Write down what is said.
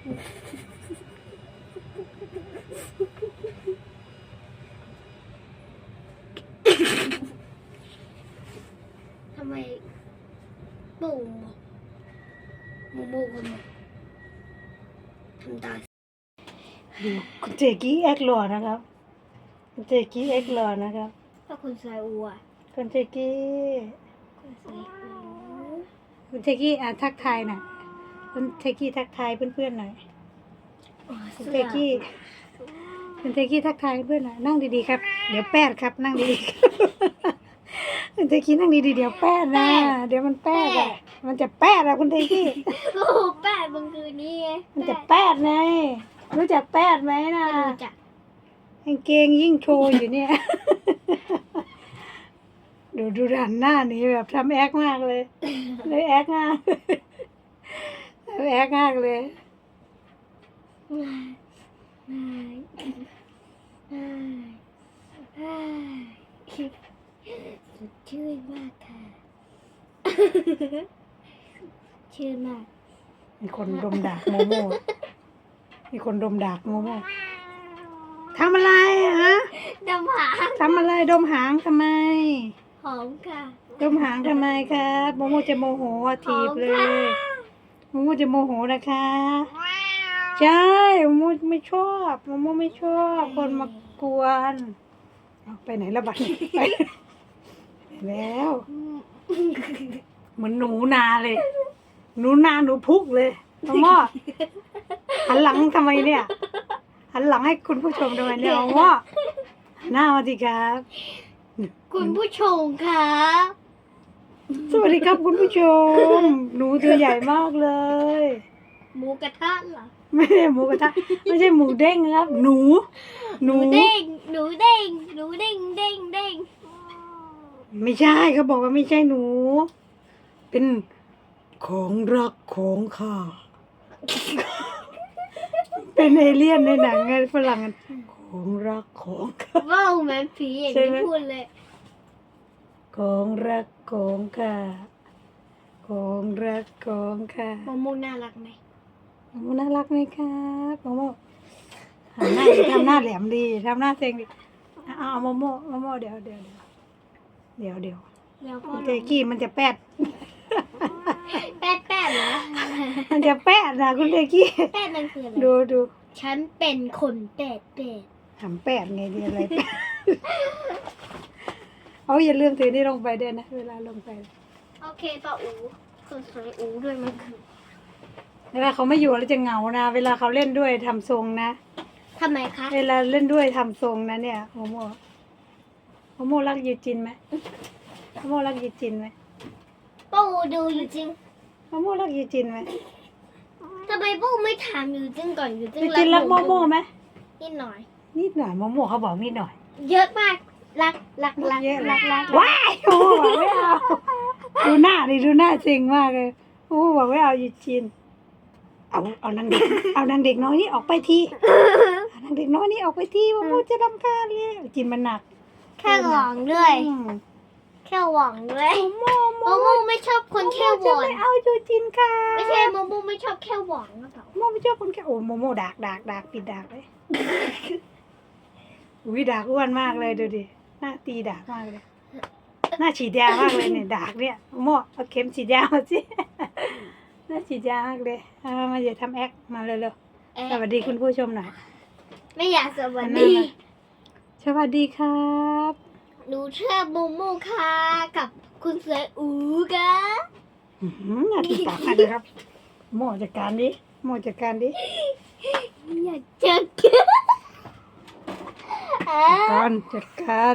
ทำไมปู่โมโมคนนี้ทำตาดูคุณเจกี้แอคหล่อนะครับคุณเจกี้แอคหล่อนะครับ ถ้าคุณชายอัวคุณเจกี้คุณชายอัวคุณเจกี้อะทักทายหน่อย คุณเจกี้ทักทายเพื่อนๆหน่อยคุณเจกี้คุณเจกี้ทักทายเพื่อนหน่อยนั่งดีๆครับ เดี๋ยวแป้ดครับ นั่งดีๆครับคุณเจกี้นั่งดีๆเดี๋ยวแป้ดนะเดี๋ยวมันแป้ดอะมันจะแป้ดอะคุณเจกี้โอ้โหแปดบังคืนนี้ไงมันจะแป้ดไงรู้จักแป้ดไหมนะไม่รู้จักกางเกงยิ่งโชว์อยู่เนี่ยดูดูดันหน้านี้แบบทำแอคมากเลยเลยแอคมากทำ แอคมากเลยไม่ไม่ไม่สดชื่นมากค่ะ ชื่นมาก มีคนดมดากโมโม่ มีคนดมดากโมโม่ทำอะไรฮะดำหางทำอะไรดมหางทำไม หอมค่ะ ดมหางทำไมครับ โมโม่จะโมโหอะถีบเลย โมโม่จะโมโหนะคะ ใช่โมโม่ไม่ชอบโมโม่ไม่ชอบ คนมากวนเอาไปไหนละบัดนี้ไปไปแล้ว เหมือนหนูนาเลย หนูนาหนูพุกเลยพ่อหม้อหันหลังทำไมเนี่ยหันหลังให้คุณผู้ชมทำไมเนี่ยพ่อหม้อหันหน้ามาสิครับ คุณผู้ชมค่ะ สวัสดีครับคุณผู้ชมหนูตัวใหญ่มากเลย หมูกระทะเหรอ ไม่ใช่หมูกระทะไม่ใช่หมูเด้งนะครับ หนูหหนูนูเด้ง หนูเด้ง หนูเด้งเด้งเด้งไม่ใช่เขาบอกว่าไม่ใช่หนู เป็นของรักของข้า เป็นเอเลี่ยนในหนังไงฝรั่งอะของรักของข้าว้าวแมนผีอย่างใช่ที่ไหมพูดเลย ของรักของข้าของรักของข้าโมโมน่ารักไหมโมน่ารักไหมครับโมโมหันหน้าดิทำหน้าแหลมดีทำหน้าเซ็งดีเอาเอาโมโมโมโมเดี๋ยวเดี๋ยวเดี๋ยวเดี๋ยวแล้วก็เจกี้มันจะแปดแป๊ดแป๊ดเหรอมันจะแปดนะคุณเจกี้แป๊ดมันคืออะไรดูดูฉันเป็นคนแป๊ดแป๊ดหำแปดไงดีอะไรแปด เอาอย่าลืมถือนี่ลงไปด้วยนะ เวลาลงไปโอเคป้าอูคือสวยอูด้วยมันคือเวลาเขาไม่อยู่แล้วจะเหงานะ เวลาเขาเล่นด้วยทำทรงนะ ทำไมคะเวลาเล่นด้วยทำทรงนะเนี่ยโมโมโมโมรักยูจินไหมโมโมรักยูจินไหมป้าอูดูอยู่จริงโมโมรักยูจินไหมทำไมป้าอูไม่ถามอยู่จริงก่อนอยู่จริงยูจินรักโมโมไหมนิดหน่อยนิดหน่อยโมโมเขาบอกนิดหน่อย เยอะมาก รักรักรักเยอะรักรักว้ายโมโมบอกไม่เอาดูหน้าดิดูหน้าเซ็งมากเลยโมโมบอกไม่เอายูจินเอาเอานางเด็กเอานางเด็กน้อยนี่ออกไปทีเอานางเด็กน้อยนี่ออกไปทีโมโมจะรำคาญเลยจินมันหนักแค่หวังด้วยอืมแค่หวังด้วยโมโมโมโมไม่ชอบคนแค่หจะวังไม่เอายูจินค่ะ ไม่ใช่โมโมไม่ชอบแค่หวังหรือเปล่าโมไม่ชอบคนแค่โอ้โมโมดากดากดากปิดดากเลย อุ้ยดากอ้วนมากเลยดูดิ หน้าตีดากมากเลย หน้าฉีดยามากเลยเนี่ยดากเนี่ยโมโมเอาเข็มฉีดยามาสิหน้าฉีดยามากเลยเอามาอย่าทำแอคมาเร็วเอ๊ะๆสวัสดีคุณผู้ชมหน่อยไม่อยากสวัสนั่นดีน่ะสวัสดีครับหนูชื่อโมโมค่ะกับคุณเสืออูค่ะอื้อหือหน้าตีปากมากเลยครับ โมจัดการดิโมจัดการดิอยากเจอกัน อ่าก่อนจัดการ